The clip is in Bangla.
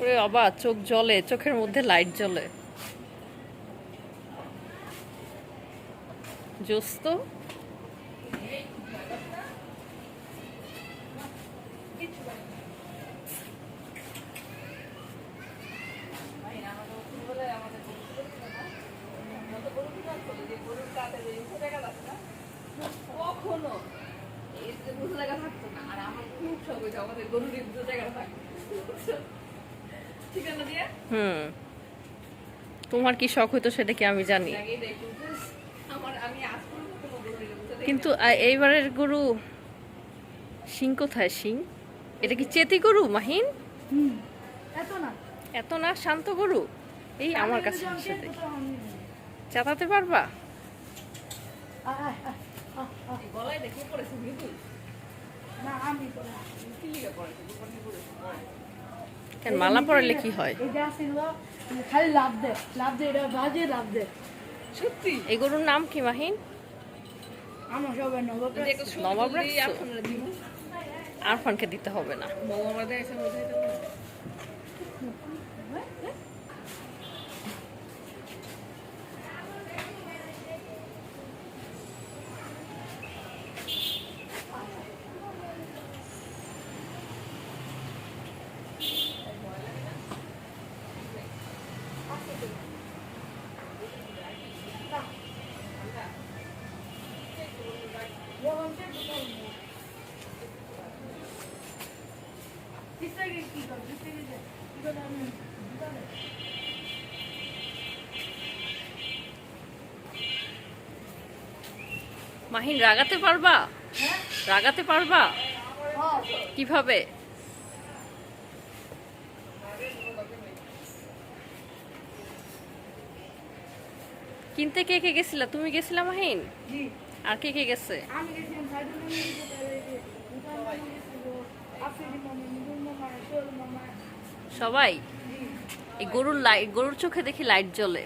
ওরে চোখ জ্বলে, চোখের মধ্যে লাইট জ্বলে। জোস কখনো। এই দুটো জায়গা থাকতো না, আর আমার খুব আমাদের গরুর দুটো জায়গা থাকতো। হুম। তোমার কি শখ হইতো সেটা কি আমি জানি। কিন্তু এইবারের গরু শিং কোথায় শিং? এটা কি চেতি গরু মাহিন? এত না। শান্ত গরু? এই আমার কাছে চাতাতে পারবা? গলায় দেখে পড়েছে না আমি তো না কি লিখে পড়েছে দুপাটি পড়েছে কেন মালা পরালে কি হয়? এগুলোর খালি লাভ দে লাভ দে এটা বাজে লাভ দে সত্যি? এই গরুর নাম কি মাহিন? আমার ফোনকে নবাব নবাব আরফানকে দিতে হবে না বউ আমাদের এসে বোঝাই দেবো না। কি কর কি করে আমি মাহিন রাগাতে পারবা? রাগাতে পারবা? হ্যাঁ। কীভাবে? কিনতে কে কে গেছিলা? তুমি গেছিলা মাহিন? আর কে কে গেছে? আমি সবাই? এই গরুর লাইট গরুর চোখে দেখি লাইট জ্বলে।